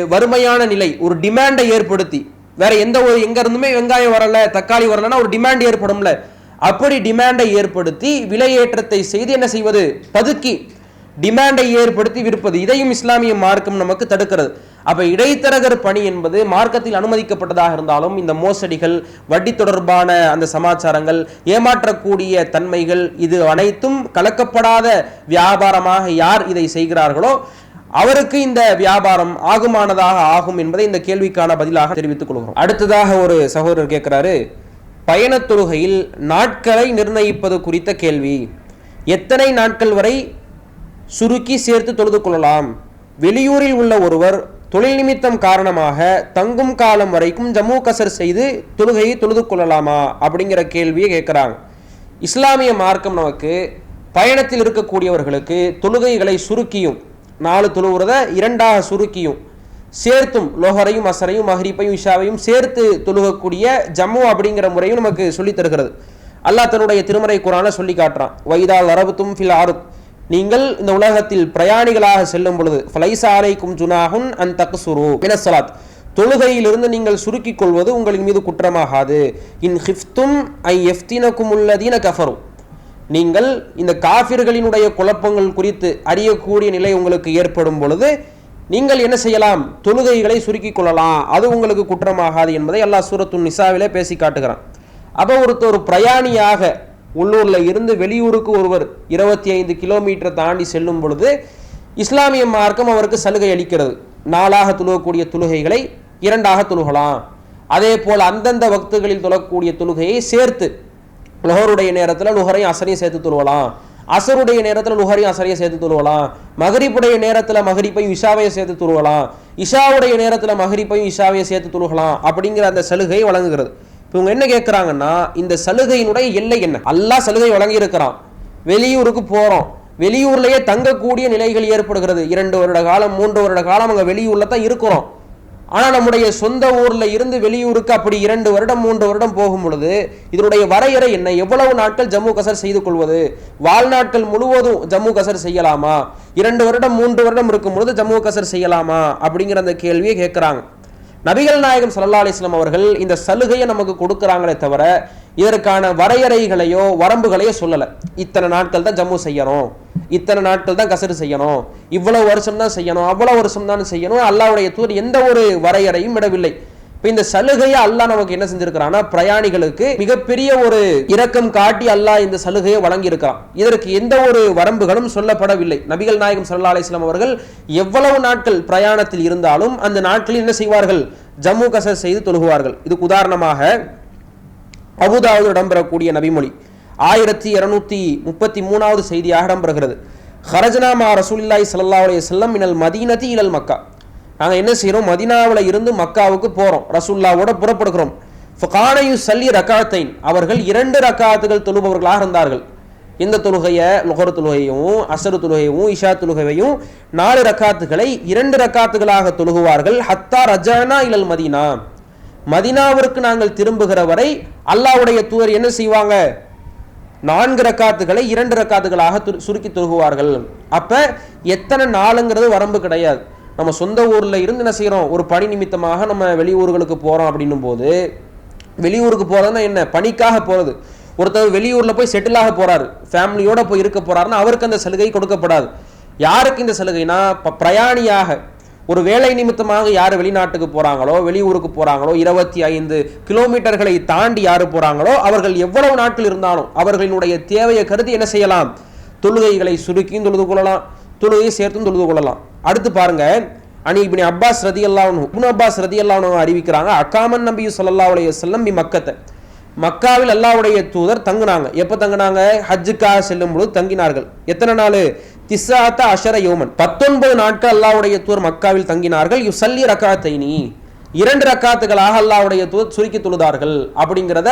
B: வறுமையான நிலை ஒரு டிமாண்டை ஏற்படுத்தி. வேற எந்த ஒரு எங்க இருந்துமே வெங்காயம் வரல தக்காளி வரலன்னா ஒரு டிமாண்ட் ஏற்படும்ல. அப்படி டிமாண்டை ஏற்படுத்தி விலையேற்றத்தை செய்து என்ன செய்வது? பதுக்கி. டிமாண்டை ஏற்படுத்தி விற்பது. இதையும் இஸ்லாமிய மார்க்கம் நமக்கு தடுக்கிறது. அப்ப இடைத்தரகர் பணி என்பது மார்க்கத்தில் அனுமதிக்கப்பட்டதாக இருந்தாலும் இந்த மோசடிகள் வட்டி தொடர்பான அந்த சமாச்சாரங்கள் ஏமாற்றக்கூடிய தன்மைகள் இது அனைத்தும் கலக்கப்படாத வியாபாரமாக யார் இதை செய்கிறார்களோ அவருக்கு இந்த வியாபாரம் ஆகுமானதாக ஆகும் என்பதை இந்த கேள்விக்கான பதிலாக தெரிவித்துக் கொள்கிறோம். அடுத்ததாக ஒரு சகோதரர் கேட்கிறாரு பயணத் தொழுகையில் நாட்களை நிர்ணயிப்பது குறித்த கேள்வி. எத்தனை நாட்கள் வரை சுருக்கி சேர்த்து தொழுது கொள்ளலாம்? வெளியூரில் உள்ள ஒருவர் தொழில் நிமித்தம் காரணமாக தங்கும் காலம் வரைக்கும் ஜம்மு கசர் செய்து தொழுகையை தொழுது கொள்ளலாமா அப்படிங்கிற கேள்வியை கேட்குறாங்க. இஸ்லாமிய மார்க்கம் நமக்கு பயணத்தில் இருக்கக்கூடியவர்களுக்கு தொழுகைகளை சுருக்கியும் நாலு தொழுவுறத இரண்டாக சுருக்கியும் சேர்த்தும் லோஹரையும் அசரையும் மஹரிப்பையும் இஷாவையும் சேர்த்து தொழுகக்கூடிய ஜம்மு அப்படிங்கிற முறையும் நமக்கு சொல்லித் தருகிறது. அல்லாஹ் தன்னுடைய திருமறை குரான சொல்லி காட்டுறான். வைதால் அரபுத்தும் ஃபில் ஆருத் நீங்கள் இந்த உலகத்தில் பிரயாணிகளாக செல்லும் பொழுது ஃபலைசாரைக்கும் ஜுனாகுன் ஜுனாஹுன் அன் தக்சுரு மினசலாத் தொழுகையிலிருந்து நீங்கள் சுருக்கிக் கொள்வது உங்களின் மீது குற்றமாகாது. இன் ஹிஃப்தும் ஐ எஃப்தினக்கும் உள்ளதீன கஃபரு நீங்கள் இந்த காஃபிர்களினுடைய குழப்பங்கள் குறித்து அறியக்கூடிய நிலை உங்களுக்கு ஏற்படும் பொழுது நீங்கள் என்ன செய்யலாம்? தொழுகைகளை சுருக்கிக் கொள்ளலாம். அது உங்களுக்கு குற்றமாகாது என்பதை அல்லாஹ் சூரத்து நிசாவிலே பேசி காட்டுகிறான். அப்போ ஒருத்தர் ஒரு பிரயாணியாக உள்ளூர்ல இருந்து வெளியூருக்கு ஒருவர் இருபத்தி ஐந்து கிலோமீட்டர் தாண்டி செல்லும் பொழுது இஸ்லாமிய மார்க்கம் அவருக்கு சலுகை அளிக்கிறது. நாளாக துழுகக்கூடிய தொழுகைகளை இரண்டாக தொழுகலாம் அதே போல் அந்தந்த வக்துகளில் தொழக்கூடிய தொழுகையை சேர்த்து லுகருடைய நேரத்தில் நுகரையும் அசரையும் சேர்த்து தொழுவலாம். அசருடைய நேரத்தில் நுகரையும் அசரையும் சேர்த்து தொழுவலாம். மகரிப்புடைய நேரத்தில் மகரிப்பையும் இஷாவையும் சேர்த்து தொழுவலாம். இஷாவுடைய நேரத்தில் மகரிப்பையும் இஷாவையும் சேர்த்து தொழுகலாம் அப்படிங்கிற அந்த சலுகை வழங்குகிறது. இவங்க என்ன கேட்குறாங்கன்னா இந்த சலுகையினுடைய எல்லை என்ன? எல்லா சலுகை வழங்கி இருக்கிறான் வெளியூருக்கு போகிறோம் வெளியூர்லேயே தங்கக்கூடிய நிலைகள் ஏற்படுகிறது. இரண்டு வருட காலம் மூன்று வருட காலம் அங்கே வெளியூரில் தான் இருக்கிறோம். ஆனால் நம்முடைய சொந்த ஊரில் இருந்து வெளியூருக்கு அப்படி இரண்டு வருடம் மூன்று வருடம் போகும் பொழுது இதனுடைய வரையறை என்ன? எவ்வளவு நாட்கள் ஜம்மு கசர் செய்து கொள்வது? வாழ்நாட்கள் முழுவதும் ஜம்மு கசர் செய்யலாமா? இரண்டு வருடம் மூன்று வருடம் இருக்கும் பொழுது ஜம்மு கசர் செய்யலாமா? அப்படிங்கிற அந்த கேள்வியை கேட்குறாங்க நபிகள் நாயகம் சல்லா அலிஸ்லாம் அவர்கள் இந்த சலுகையை நமக்கு கொடுக்குறாங்களே தவிர இதற்கான வரையறைகளையோ வரம்புகளையோ சொல்லலை. இத்தனை நாட்கள் தான் ஜம்மு செய்யணும். இத்தனை நாட்கள் தான் கசரு செய்யணும். இவ்வளவு வருஷம் தான் செய்யணும். அவ்வளவு வருஷம் தான் செய்யணும். அல்லாவுடைய தூர் எந்த ஒரு வரையறையும் விடவில்லை. இப்போ இந்த சலுகையை அல்லாஹ் நமக்கு என்ன செஞ்சிருக்கிறான்னா பிரயாணிகளுக்கு மிகப்பெரிய ஒரு இரக்கம் காட்டி அல்லாஹ் இந்த சலுகையை வழங்கியிருக்கிறான். இதற்கு எந்த ஒரு வரம்புகளும் சொல்லப்படவில்லை. நபிகள் நாயகம் சல்லா அலிஸ்லாம் அவர்கள் எவ்வளவு நாட்கள் பிரயாணத்தில் இருந்தாலும் அந்த நாட்களில் என்ன செய்வார்கள்? ஜம்மு கசர் செய்து தொழுகுவார்கள். இதுக்கு உதாரணமாக அபுதாவது இடம்பெறக்கூடிய நபிமொழி ஆயிரத்தி இருநூத்தி முப்பத்தி மூணாவது செய்தியாக இடம்பெறுகிறது. ஹரஜனாமா ரசூல்லாய் சல்லா அலைஹி செல்லம் இனல் மதீனதி இனல் மக்கா. நாங்கள் என்ன செய்கிறோம் மதீனாவில் இருந்து மக்காவுக்கு போகிறோம் ரசுல்லாவோட புறப்படுகிறோம். ஃபுகானையு சல்லி ரக்காத்தைன் அவர்கள் இரண்டு ரக்காத்துகள் தொழுபவர்களாக இருந்தார்கள். இந்த தொழுகையை லுகர் தொழுகையும் அசரு தொழுகையும் இஷா தொழுகையும் நாலு ரக்காத்துகளை இரண்டு ரக்காத்துகளாக தொழுகுவார்கள். ஹத்தா ரஜானா இலல் மதீனா. மதினாவிற்கு நாங்கள் திரும்புகிற வரை அல்லாஹ்வுடைய தூதர் என்ன செய்வாங்க? நான்கு ரக்காத்துகளை இரண்டு ரக்காத்துகளாக சுருக்கி தொழுகுவார்கள். அப்ப எத்தனை நாளுங்கிறது வரம்பு கிடையாது. நம்ம சொந்த ஊரில் இருந்து என்ன செய்கிறோம் ஒரு பணி நிமித்தமாக நம்ம வெளியூர்களுக்கு போகிறோம் அப்படின்னும் போது வெளியூருக்கு போகிறதுனா என்ன? பணிக்காக போகிறது ஒருத்தர் வெளியூரில் போய் செட்டில் ஆக ஃபேமிலியோடு ஃபேமிலியோட போய் இருக்க போகிறாருன்னா அவருக்கு அந்த சலுகை கொடுக்கப்படாது. யாருக்கு இந்த சலுகைனா இப்போ பிரயாணியாக ஒரு வேலை நிமித்தமாக யார் வெளிநாட்டுக்கு போகிறாங்களோ வெளியூருக்கு போகிறாங்களோ இருபத்தி ஐந்து கிலோமீட்டர்களை தாண்டி யார் போகிறாங்களோ அவர்கள் எவ்வளவு நாட்கள் இருந்தாலும் அவர்களினுடைய தேவையை கருதி என்ன செய்யலாம்? தொழுகைகளை சுருக்கியும் தொழுது கொள்ளலாம். தொழுகையை சேர்த்தும் தொழுது கொள்ளலாம். அடுத்து பாருங்க அனி இப்னி அப்பாஸ் ரதி அல்லாஹ் இப்னு அப்பாஸ் ரதி அல்லாஹ் அறிவிக்கிறாங்க அக்காமன் நம்பி ஸல்லல்லாஹு உலைய செல்லம் பி மக்கத்தை. மக்காவில் அல்லாஹ்வுடைய தூதர் தங்குனாங்க. எப்போ தங்குனாங்க? ஹஜ்ஜுக்காக செல்லும் பொழுது தங்கினார்கள். எத்தனை நாள்? திசாத்த அஷர யோமன். பத்தொன்பது நாட்கள் அல்லாவுடைய தூர் மக்காவில் தங்கினார்கள். யுசல்லி ரக்காத்தைனி. இரண்டு ரக்காத்துகளாக அல்லாவுடைய தூதர் சுருக்கி தொழுதார்கள். அப்படிங்கிறத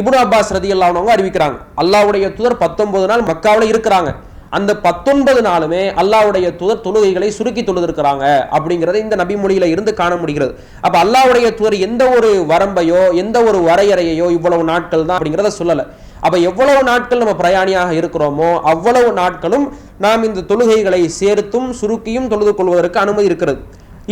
B: இப்னு அப்பாஸ் ரதி அல்லாஹ்வங்க அறிவிக்கிறாங்க. அல்லாவுடைய தூதர் பத்தொன்பது நாள் மக்காவில் இருக்கிறாங்க. அந்த பத்தொன்பது நாளுமே அல்லாவுடைய துதர் தொழுகைகளை சுருக்கி தொழுதிருக்கிறாங்க அப்படிங்கிறத இந்த நபி மொழியில இருந்து காண முடிகிறது. அப்ப அல்லாவுடைய துதர் எந்த ஒரு வரம்பையோ எந்த ஒரு வரையறையோ இவ்வளவு நாட்கள் தான் அப்படிங்கிறத சொல்லல. அப்ப எவ்வளவு நாட்கள் நம்ம பிரயாணியாக இருக்கிறோமோ அவ்வளவு நாட்களும் நாம் இந்த தொழுகைகளை சேர்த்தும் சுருக்கியும் தொழுது கொள்வதற்கு அனுமதி இருக்கிறது.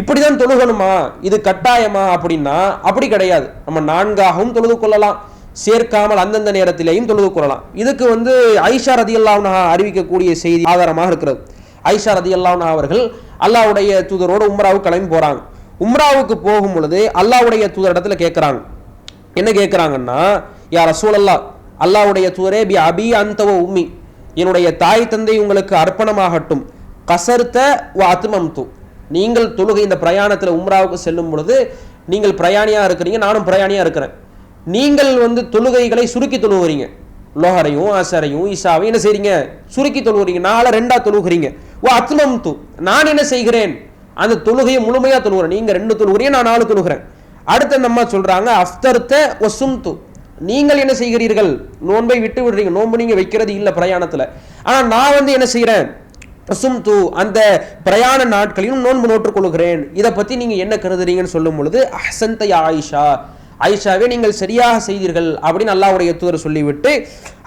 B: இப்படிதான் தொழுகணுமா? இது கட்டாயமா அப்படின்னா அப்படி கிடையாது. நம்ம நான்காகவும் தொழுது கொள்ளலாம். சேர்க்காமல் அந்தந்த நேரத்திலேயும் தொழுது கொள்ளலாம். இதுக்கு வந்து ஐஷா ரதி அறிவிக்கக்கூடிய செய்தி ஆதாரமாக இருக்கிறது. ஐஷா ரதி அவர்கள் அல்லாவுடைய தூதரோடு உம்ராவுக்கு கிளம்பி போகிறாங்க உம்ராவுக்கு போகும் பொழுது அல்லாவுடைய தூதர் இடத்துல கேட்குறாங்க என்ன கேட்குறாங்கன்னா யார் ரசூலல்லா அல்லாஹ்வுடைய தூதரே பி அபி அந்தவ உம்மி. என்னுடைய தாய் தந்தை உங்களுக்கு அர்ப்பணமாகட்டும். கசர்த்த வ அத்துமம்து நீங்கள் தொழுகை இந்த பிரயாணத்தில் உம்ராவுக்கு செல்லும் பொழுது நீங்கள் பிரயாணியாக இருக்கிறீங்க நானும் பிரயாணியாக இருக்கிறேன். நீங்கள் வந்து தொழுகைகளை சுருக்கி தொழுவுறீங்க. லோஹரையும் அசரையும் ஈசாவையும் என்ன செய்றீங்க? சுருக்கி தொழுவுறீங்க. நாளை ரெண்டா தொழுகிறீங்க ஓ அத்மம்து நான் என்ன செய்கிறேன்? அந்த தொழுகையை முழுமையா தொழுகிறேன் நீங்க ரெண்டு தொழுகிறீங்க நான் நாலு தொழுகிறேன் அடுத்த நம்ம சொல்றாங்க அஃப்தர்த்த ஒசும்து நீங்கள் என்ன செய்கிறீர்கள்? நோன்பை விட்டு விடுறீங்க. நோன்பு நீங்க வைக்கிறது இல்லை பிரயாணத்துல. ஆனா நான் வந்து என்ன செய்கிறேன் தூ அந்த பிரயாண நாட்களையும் நோன்பு நோற்றுக்கொள்கிறேன் இதை பத்தி நீங்க என்ன கருதுறீங்கன்னு சொல்லும் பொழுது அசந்தை ஆயிஷா. ஐஷாவே நீங்கள் சரியாக செய்தீர்கள் அப்படின்னு அல்லாவுடைய தூதர் சொல்லிவிட்டு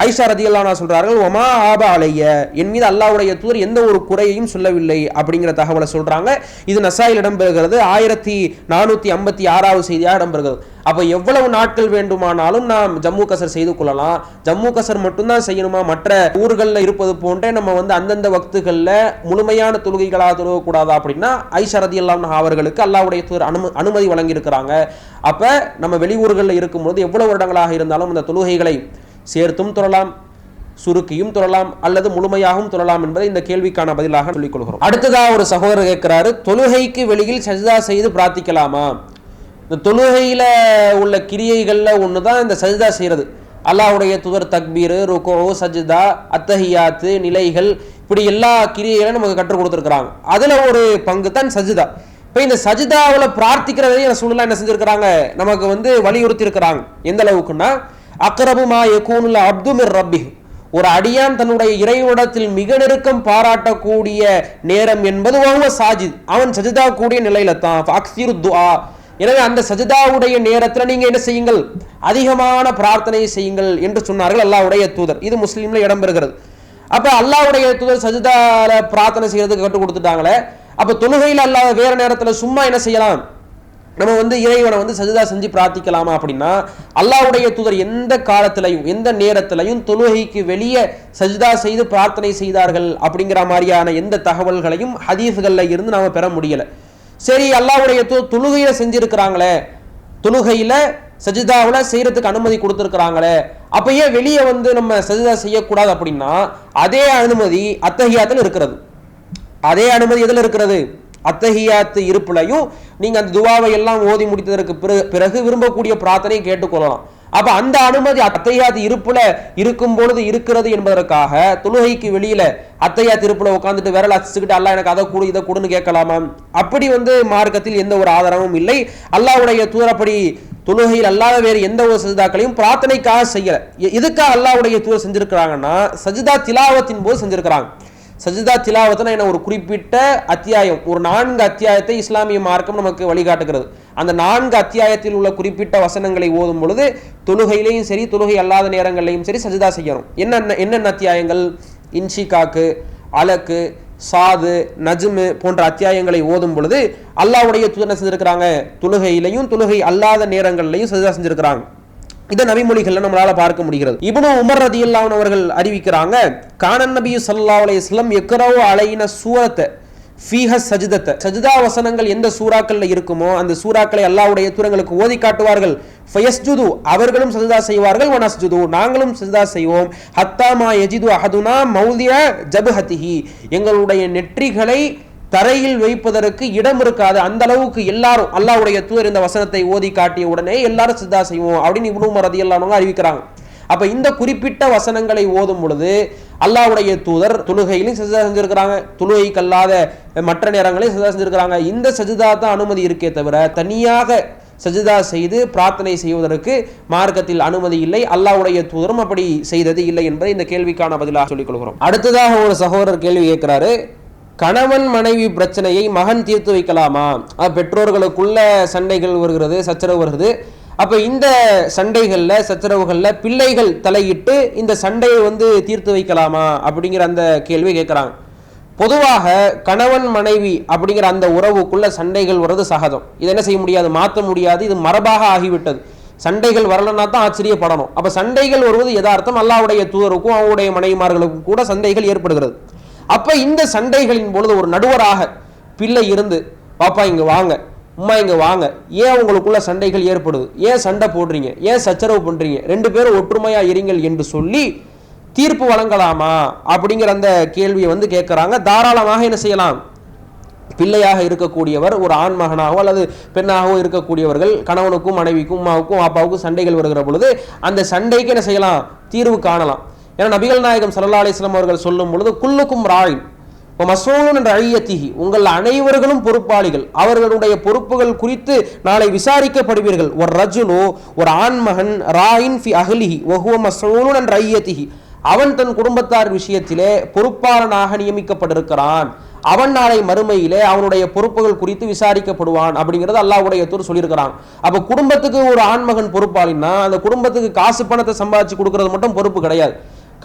B: ஐஷா ரதி அல்லா சொல்கிறார்கள் ஒமா ஆபா அலைய. என் மீது அல்லாவுடைய தூதர் எந்த ஒரு குறையையும் சொல்லவில்லை அப்படிங்கிற தகவலை சொல்கிறாங்க இது நசாயில் இடம்பெறுகிறது. ஆயிரத்தி நானூற்றி ஐம்பத்தி ஆறாவது செய்தியாக இடம்பெறுகிறது. அப்போ எவ்வளவு நாட்கள் வேண்டுமானாலும் நாம் ஜம்மு கசர் செய்து கொள்ளலாம். ஜம்மு கசர் மட்டும்தான் செய்யணுமா? மற்ற ஊர்களில் இருப்பது போன்றே நம்ம வந்து அந்தந்த வக்துகளில் முழுமையான தொழுகைகளாக தொழுகக்கூடாதா அப்படின்னா ஐஷரதி அல்லாம் அவர்களுக்கு அல்லாவுடைய தூர் அனும அனுமதி வழங்கியிருக்கிறாங்க. அப்போ நம்ம வெளியூர்களில் இருக்கும்போது எவ்வளவு வருடங்களாக இருந்தாலும் அந்த தொழுகைகளை சேர்த்தும் தொழலாம் சுருக்கியும் தொழலாம் அல்லது முழுமையாகவும் தொழலாம் என்பதை இந்த கேள்விக்கான பதிலாக சொல்லிக் கொள்கிறோம். அடுத்ததா ஒரு சகோதரர் கேட்கிறாரு தொழுகைக்கு வெளியில் சஜிதா செய்து பிரார்த்திக்கலாமா? இந்த தொழுகையில் உள்ள கிரியைகளில் ஒன்று தான் இந்த சஜிதா செய்கிறது அல்லாஹ்வுடைய துவர் தக்பீர் ருக்கோ சஜிதா அத்தஹியாத்து நிலைகள் இப்படி எல்லா கிரியைகளையும் நமக்கு கற்றுக் கொடுத்துருக்குறாங்க. அதில் ஒரு பங்கு தான் சஜிதா. இப்போ இந்த சஜிதாவில் பிரார்த்திக்கிறதையும் சூழ்நிலை என்ன செஞ்சுருக்கிறாங்க? நமக்கு வந்து வலியுறுத்தி இருக்கிறாங்க எந்த அளவுக்குன்னா அக்ரபுமா எகூனுல அப்துமிர் ரப்பி ஒரு அடியான் தன்னுடைய இறைவனத்தில் மிக நெருக்கம் பாராட்டக்கூடிய நேரம் என்பது சாஜித். அவன் சஜிதா கூடிய நிலையில தான். ஃபக்சிரு துஆ. எனவே அந்த சஜிதாவுடைய நேரத்தில் நீங்கள் என்ன செய்யுங்கள்? அதிகமான பிரார்த்தனை செய்யுங்கள் என்று சொன்னார்கள் அல்லாவுடைய தூதர். இது முஸ்லீம்ல இடம்பெறுகிறது. அப்போ அல்லாவுடைய தூதர் சஜிதாவில் பிரார்த்தனை செய்யறதுக்கு கற்றுக் கொடுத்துட்டாங்களே அப்போ தொழுகையில் அல்லாத வேறு நேரத்தில் சும்மா என்ன செய்யலாம்? நம்ம வந்து இறைவனை வந்து சஜிதா செஞ்சு பிரார்த்திக்கலாமா அப்படின்னா அல்லாஹ்வுடைய தூதர் எந்த காலத்திலையும் எந்த நேரத்திலையும் தொழுகைக்கு வெளியே சஜிதா செய்து பிரார்த்தனை செய்தார்கள் அப்படிங்கிற மாதிரியான எந்த தகவல்களையும் ஹதீஸ்கள்ல இருந்து நாம் பெற முடியலை. சரி அல்லாவுடைய தூதர் தொழுகையில செஞ்சிருக்கிறாங்களே. தொழுகையில சஜிதாவில் செய்யறதுக்கு அனுமதி கொடுத்துருக்குறாங்களே. அப்போ ஏன் வெளியே வந்து நம்ம சஜிதா செய்யக்கூடாது அப்படின்னா அதே அனுமதி அத்தகையாத்தில் இருக்கிறது. அதே அனுமதி எதில் இருக்கிறது? அத்தகையாத்து இருப்புலையும் நீங்க அந்த துவாவை எல்லாம் ஓதி முடித்ததற்கு பிறகு பிறகு விரும்பக்கூடிய பிரார்த்தனையை கேட்டுக்கொள்ளலாம். அப்ப அந்த அனுமதி அத்தையாத்து இருப்புல இருக்கும் பொழுது இருக்கிறது என்பதற்காக தொழுகைக்கு வெளியில அத்தையா திருப்புல உட்காந்துட்டு விரல் அசிச்சுக்கிட்டு அல்லாஹ் எனக்கு அதை கூடு இதை கூடுன்னு கேட்கலாமா? அப்படி வந்து மார்க்கத்தில் எந்த ஒரு ஆதாரமும் இல்லை. அல்லாஹ்வுடைய தூரப்படி தொழுகையில் அல்லாத வேறு எந்த ஒரு சஜிதாக்களையும் பிரார்த்தனைக்காக செய்யல. எதுக்காக அல்லாவுடைய தூதர் செஞ்சிருக்கிறாங்கன்னா சஜிதா திலாவத்தின் போது செஞ்சிருக்கிறாங்க. சஜிதா திலாவத்னா என்ன ஒரு குறிப்பிட்ட அத்தியாயம் ஒரு நான்கு அத்தியாயத்தை இஸ்லாமிய மார்க்கம் நமக்கு வழிகாட்டுகிறது. அந்த நான்கு அத்தியாயத்தில் உள்ள குறிப்பிட்ட வசனங்களை ஓதும் பொழுது தொழுகையிலையும் சரி தொழுகை அல்லாத நேரங்கள்லையும் சரி சஜிதா செய்யணும். என்னென்ன என்னென்ன அத்தியாயங்கள்? இன்ஷிகாக்கு அலக்கு சாது நஜ்மு போன்ற அத்தியாயங்களை ஓதும் பொழுது அல்லாவுடைய என்ன செஞ்சிருக்கிறாங்க? தொழுகையிலையும் தொழுகை அல்லாத நேரங்கள்லையும் சஜிதா செஞ்சிருக்கிறாங்க. இதை நபிமொழிகள்ல நம்மளால பார்க்க முடிகிறது. இப்னு உமர் ரதியல்லாஹு அவர்கள் அறிவிக்கிறாங்க கானன் நபி சல்லா அலையம் வஸல்லம் அலையின சூரத்தை ஃபீஹஸ் ஃபீஹ சஜிதா வசனங்கள் எந்த சூறாக்கள்ல இருக்குமோ அந்த சூறாக்களை அல்லாவுடைய தூரங்களுக்கு ஓதி காட்டுவார்கள். ஃபயஸ்ஜுது அவர்களும் சஜிதா செய்வார்கள். வனஸ்ஜுது நாங்களும் சஜிதா செய்வோம். ஹத்தாமா யஜிது அஹதுனா மௌதிய ஜபஹதிஹி. எங்களுடைய நெற்றிகளை தரையில் வைப்பதற்கு இடம் இருக்காது. அந்த அளவுக்கு எல்லாரும் அல்லாவுடைய தூதர் இந்த வசனத்தை ஓதி காட்டிய உடனே எல்லாரும் சித்தா செய்வோம் அப்படின்னு இவ்வளவு உமர் ரதியல்லாஹு அறிவிக்கிறாங்க. அப்ப இந்த குறிப்பிட்ட வசனங்களை ஓதும் பொழுது அல்லாஹ்வுடைய தூதர் தொழுகையிலும் சஜிதா செஞ்சிருக்கிறாங்க. தொழுகைக்கு அல்லாத மற்ற நேரங்களையும் சஜிதா செஞ்சிருக்கிறாங்க. இந்த சஜிதா தான் அனுமதி இருக்கே தவிர தனியாக சஜிதா செய்து பிரார்த்தனை செய்வதற்கு மார்க்கத்தில் அனுமதி இல்லை. அல்லாவுடைய தூதரும் அப்படி செய்தது இல்லை என்பதை இந்த கேள்விக்கான பதிலாக சொல்லிக் கொள்கிறோம். அடுத்ததாக ஒரு சகோதரர் கேள்வி கேட்கிறாரு. கணவன் மனைவி பிரச்சனையை மகன் தீர்த்து வைக்கலாமா? பெற்றோர்களுக்குள்ள சண்டைகள் வருகிறது சச்சரவு வருகிறது. அப்ப இந்த சண்டைகள்ல சச்சரவுகள்ல பிள்ளைகள் தலையிட்டு இந்த சண்டையை வந்து தீர்த்து வைக்கலாமா? அப்படிங்கிற அந்த கேள்வி கேட்குறாங்க. பொதுவாக கணவன் மனைவி அப்படிங்கிற அந்த உறவுக்குள்ள சண்டைகள் வர்றது சகஜம். இதை என்ன செய்ய முடியாது? மாற்ற முடியாது. இது மரபாக ஆகிவிட்டது. சண்டைகள் வரலன்னா தான் ஆச்சரியப்படணும். அப்ப சண்டைகள் வருவது யதார்த்தம். அல்லாவுடைய தூதருக்கும் அவருடைய மனைவிமார்களுக்கும் கூட சண்டைகள் ஏற்படுகிறது. அப்ப இந்த சண்டைகளின் பொழுது ஒரு நடுவராக பிள்ளை இருந்து பாப்பா இங்க வாங்க. உம்மா இங்க வாங்க. ஏன் உங்களுக்குள்ள சண்டைகள் ஏற்படுது? ஏன் சண்டை போடுறீங்க? ஏன் சச்சரவு பண்றீங்க? ரெண்டு பேரும் ஒற்றுமையா இருங்கள் என்று சொல்லி தீர்ப்பு வழங்கலாமா? அப்படிங்கிற அந்த கேள்வியை வந்து கேட்குறாங்க. தாராளமாக என்ன செய்யலாம்? பிள்ளையாக இருக்கக்கூடியவர் ஒரு ஆண் மகனாகவோ அல்லது பெண்ணாகவோ இருக்கக்கூடியவர்கள் கணவனுக்கும் மனைவிக்கும் அம்மாவுக்கும் அப்பாவுக்கும் சண்டைகள் வருகிற பொழுது அந்த சண்டைக்கு என்ன செய்யலாம்? தீர்வு காணலாம். ஏன்னா நபிகள் நாயகம் சல்லா அலிஸ்லாம் அவர்கள் சொல்லும் பொழுது குல்லுக்கும் ராயின் மசூலன் என்ற அழியத்திகி உங்கள் அனைவர்களும் பொறுப்பாளிகள். அவர்களுடைய பொறுப்புகள் குறித்து நாளை விசாரிக்கப்படுவீர்கள். ஒரு ரஜுலு ஒரு ஆண்மகன் ராயின் ஃபி அஹ்லிஹி ஒஹுவ மசூலன் என்ற ஐயத்திகி அவன் தன் குடும்பத்தார் விஷயத்திலே பொறுப்பாளனாக நியமிக்கப்பட்டிருக்கிறான். அவன் நாளை மறுமையிலே அவனுடைய பொறுப்புகள் குறித்து விசாரிக்கப்படுவான் அப்படிங்கிறது அல்லாவுடைய தூர் சொல்லியிருக்கிறான். அப்ப குடும்பத்துக்கு ஒரு ஆண்மகன் பொறுப்பாளின்னா அந்த குடும்பத்துக்கு காசு பணத்தை சம்பாதிச்சு கொடுக்கறது மட்டும் பொறுப்பு கிடையாது.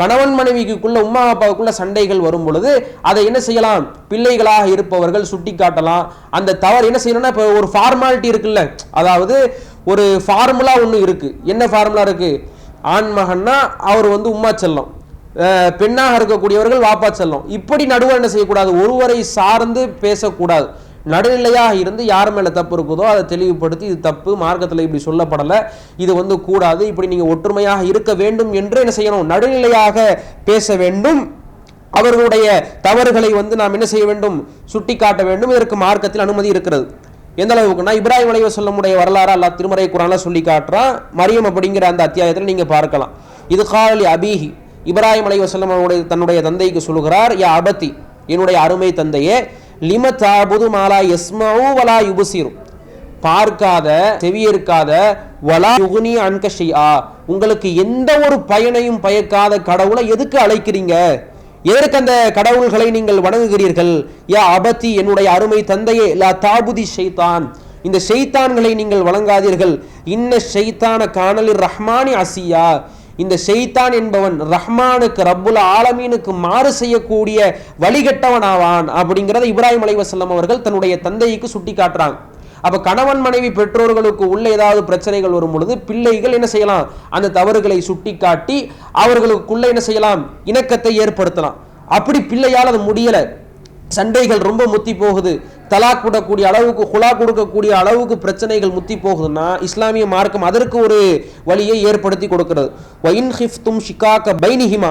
B: கணவன் மனைவிக்குள்ள உமா அப்பாவுக்குள்ள சண்டைகள் வரும் பொழுது அதை என்ன செய்யலாம்? பிள்ளைகளாக இருப்பவர்கள் சுட்டி காட்டலாம். அந்த தவறு என்ன செய்யணும்னா இப்போ ஒரு ஃபார்மாலிட்டி இருக்குல்ல. அதாவது ஒரு ஃபார்முலா ஒன்று இருக்கு. என்ன ஃபார்முலா இருக்கு? ஆண் மகன்னா அவர் வந்து உம்மா செல்லம். பெண்ணாக இருக்கக்கூடியவர்கள் வாப்பா செல்லம். இப்படி நடுவர் என்ன செய்யக்கூடாது? ஒருவரை சார்ந்து பேசக்கூடாது. நடுநிலையாக இருந்து யார் மேல தப்பு இருக்குதோ அதை தெளிவுபடுத்தி இது தப்பு மார்க்கத்தில் இப்படி சொல்லப்படலை இது வந்து கூடாது இப்படி நீங்க ஒற்றுமையாக இருக்க வேண்டும் என்று என்ன செய்யணும்? நடுநிலையாக பேச வேண்டும். அவர்களுடைய தவறுகளை வந்து நாம் என்ன செய்ய வேண்டும்? சுட்டி காட்ட வேண்டும். இதற்கு மார்க்கத்தில் அனுமதி இருக்கிறது. எந்த அளவுக்குன்னா இப்ராஹிம் அலைவ சொல்லமுடைய வரலாறு அல்லா திருமறை குரான்ல சொல்லி காட்டுறான். மரியம் அப்படிங்கிற அந்த அத்தியாயத்தில் நீங்க பார்க்கலாம். இது காலி அபீஹி. இப்ராஹிம் அலைவ செல்லம் அவருடைய தன்னுடைய தந்தைக்கு சொல்லுகிறார் யா அபத்தி என்னுடைய அருமை தந்தையே லிம தாபுது மாலா எஸ்மாவு வலா யுபுசிரு. பார்க்காத செவியிருக்காத வலா யுகுனி அன்கஷியா உங்களுக்கு எந்த ஒரு பயனையும் பயக்காத கடவுளை எதுக்கு அழைக்கிறீங்க? எதற்கு அந்த கடவுள்களை நீங்கள் வணங்குகிறீர்கள்? யா அபத்தி என்னுடைய அருமை தந்தையே லா தாபுதி ஷைத்தான். இந்த ஷைத்தான்களை நீங்கள் வணங்காதீர்கள். இன்ன ஷைத்தான காணலில் ரஹ்மானி அசியா. இந்த செய்தான் என்பவன் ரஹ்மானுக்கு ரப்புல் ஆலமீனுக்கு மாறு செய்யக்கூடிய வழிகட்டவன் ஆவான் அப்படிங்கிறத இப்ராஹிம் அலைவசல்லம் அவர்கள் தன்னுடைய தந்தைக்கு சுட்டி காட்டுறாங்க அப்ப கணவன் மனைவி பெற்றோர்களுக்கு உள்ள ஏதாவது பிரச்சனைகள் வரும் பொழுது பிள்ளைகள் என்ன செய்யலாம்? அந்த தவறுகளை சுட்டி காட்டி அவர்களுக்குள்ள என்ன செய்யலாம்? இணக்கத்தை ஏற்படுத்தலாம். அப்படி பிள்ளையால் அது முடியல. சண்டைகள் ரொம்ப முத்தி போகுது. தலாக் விடக்கூடிய அளவுக்கு குலா கொடுக்கக்கூடிய அளவுக்கு பிரச்சனைகள் முத்தி போகுதுன்னா இஸ்லாமிய மார்க்கம் அதற்கு ஒரு வழியை ஏற்படுத்தி கொடுக்கிறது. ஒயின் ஹிஃப்தும் ஷிகாக்க பைனிஹிமா.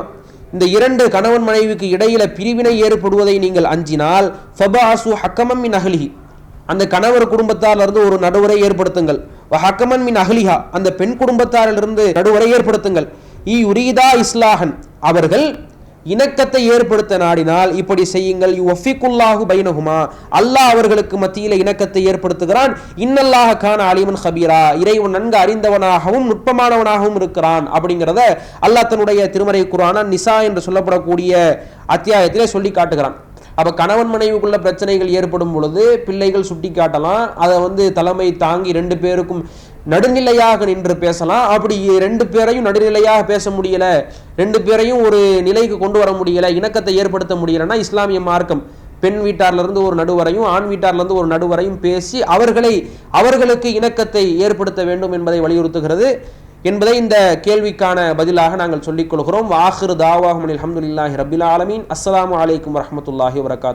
B: இந்த இரண்டு கணவன் மனைவிக்கு இடையில பிரிவினை ஏற்படுவதை நீங்கள் அஞ்சினால் ஃபபாசு ஹக்கமம் மின் அகலிஹி அந்த கணவர் குடும்பத்தாரிலிருந்து ஒரு நடுவரை ஏற்படுத்துங்கள். ஹக்கமன் மின் அகலிஹா அந்த பெண் குடும்பத்தாரிலிருந்து நடுவரை ஏற்படுத்துங்கள். இ உரீதா இஸ்லாஹன். அவர்கள் இணக்கத்தை ஏற்படுத்த நாடினால் இப்படி செய்யுங்கள். ஒஃபிக்குல்லாஹு பைனகுமா அல்லாஹ் அவர்களுக்கு மத்தியில் இணக்கத்தை ஏற்படுத்துகிறான். இன்னல்லாக கான அலிமன் ஹபீரா இறைவன் நன்கு அறிந்தவனாகவும் நுட்பமானவனாகவும் இருக்கிறான் அப்படிங்கிறத அல்லாஹ் தன்னுடைய திருமறை குரான நிசா என்று சொல்லப்படக்கூடிய அத்தியாயத்திலே சொல்லி காட்டுகிறான். அப்ப கணவன் மனைவிக்குள்ள பிரச்சனைகள் ஏற்படும் பொழுது பிள்ளைகள் சுட்டி காட்டலாம் அதை வந்து தலைமை தாங்கி ரெண்டு பேருக்கும் நடுநிலையாக நின்று பேசலாம். அப்படி ரெண்டு பேரையும் நடுநிலையாக பேச முடியல. ரெண்டு பேரையும் ஒரு நிலைக்கு கொண்டு வர முடியல. இணக்கத்தை ஏற்படுத்த முடியலன்னா இஸ்லாமிய மார்க்கம். பெண் வீட்டார்லேருந்து ஒரு நடுவரையும் ஆண் வீட்டார்லேருந்து ஒரு நடுவரையும் பேசி அவர்களை அவர்களுக்கு இணக்கத்தை ஏற்படுத்த வேண்டும் என்பதை வலியுறுத்துகிறது. என்பதை இந்த கேள்விக்கான பதிலாக நாங்கள் சொல்லிக் கொள்கிறோம். வாஹிர் தாவாஹமன் அலமதுல்லாஹி ரபில் ஆலமீன். அஸ்லாம் வலைக்கம் வரமத்துல்லாஹி வரகாத்